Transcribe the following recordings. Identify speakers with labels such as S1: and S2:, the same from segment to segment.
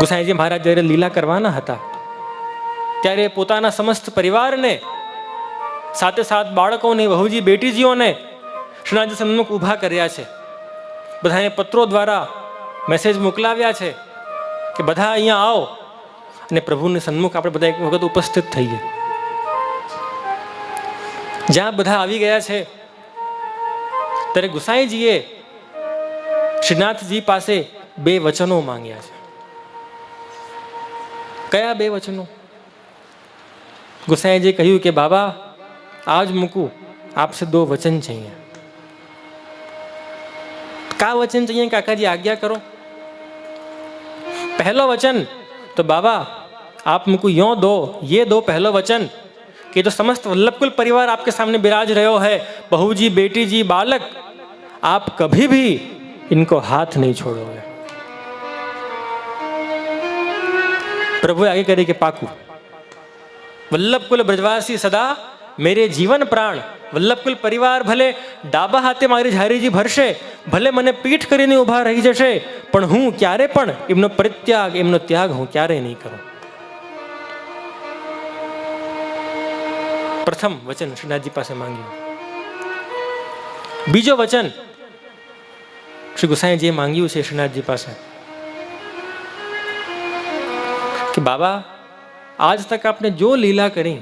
S1: ગુસાઈજી મહારાજ જ્યારે લીલા કરવાના હતા, ત્યારે પોતાના સમસ્ત પરિવારને, સાથે સાથ બાળકોને, વહુજી બેટીજીઓને શ્રીનાથજી સન્મુખ ઊભા કર્યા છે. બધાને પત્રો દ્વારા મેસેજ મોકલાવ્યા છે કે બધા અહીંયા આવો અને પ્રભુને સન્મુખ આપણે બધા એક વખત ઉપસ્થિત થઈએ. જ્યાં બધા આવી ગયા છે, ત્યારે ગુસાઈજીએ શ્રીનાથજી પાસે બે વચનો માંગ્યા છે. કયા બે વચનો. ગુસાઈએ જે કહ્યું કે, બાબા, આજ મૂકું. આપસે દો વચન चाहिए का वचन चाहिए काका जी आज्ञा करो पहला वचन तो बाबा आप मुकू यो दो ये दो पहला वचन कि जो तो समस्त वल्लभ कुल परिवार आपके सामने विराज रहो है बहू जी बेटी जी बालक आप कभी भी इनको हाथ नहीं छोड़ोगे પ્રભુએ આગે કરી કે પાકું. વલ્લભકુલ બ્રજવાસી સદા મેરે જીવન પ્રાણ. વલ્લભકુલ પરિવાર ભલે ડાબા હાથે મારી ઝારીજી ભરશે, ભલે મને પીઠ કરીને ઊભા રહી જશે, પણ હું ક્યારે પણ એમનો પરિત્યાગ, એમનો ત્યાગ હું ક્યારેય નહીં કરું. પ્રથમ વચન શ્રીનાથજી પાસે માંગ્યું. બીજો વચન શ્રી ગુસાઈજીએ માંગ્યું છે શ્રીનાથજી પાસે. कि बाबा आज तक आपने जो लीला करी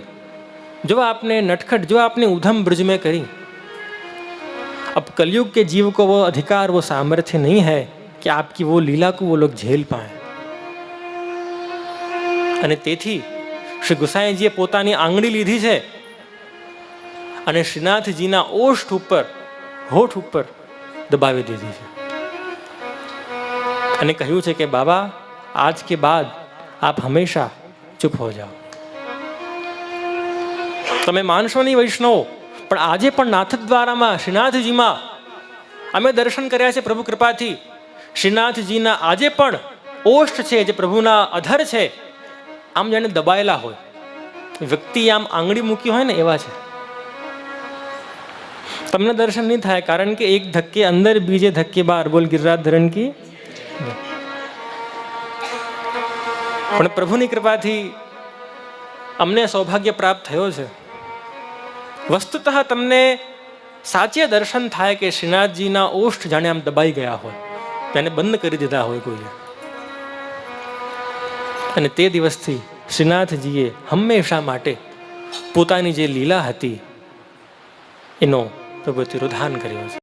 S1: जो आपने नटखट जो आपने उधम ब्रज में करी अब कलयुग के जीव को वो अधिकार वो सामर्थ्य नहीं है कि आपकी वो लीला को वो लोग झेल पाए અને તેથી શ્રી ગુસાઈજીએ પોતાની આંગળી લીધી છે અને શ્રીનાથજીના ઓષ્ઠ ઉપર હોઠ ઉપર દબાવી દીધી છે અને કહ્યું છે કે બાબા આજ કે બાદ આપ હંમેશા ચૂપ હો જાઓ. તમે માનશો નહીં વૈષ્ણવ, પણ આજે પણ નાથ દ્વારામાં, શ્રીનાથજીમાં અમે દર્શન કર્યા છે પ્રભુ કૃપાથી. શ્રીનાથજીના આજે પણ ઓષ્ઠ છે જે પ્રભુના અધર છે, આમ જાણે દબાયેલા હોય. વ્યક્તિ આમ આંગળી મૂકી હોય ને એવા છે. તમને દર્શન નહીં થાય, કારણ કે એક ધક્કે અંદર બીજે ધક્કે બહાર બોલ ગિરિરાજ ધરણ કી પણ પ્રભુની કૃપાથી અમને સૌભાગ્ય પ્રાપ્ત થયો છે. વસ્તુતઃ તમને સાચે દર્શન થાય કે શ્રીનાથજીના ઓષ્ઠ જાણે આમ દબાઈ ગયા હોય, તેને બંધ કરી દીધા હોય કોઈએ. અને તે દિવસથી શ્રીનાથજીએ હંમેશા માટે પોતાની જે લીલા હતી, એનો પ્રભુ તિરોધાન કર્યો છે.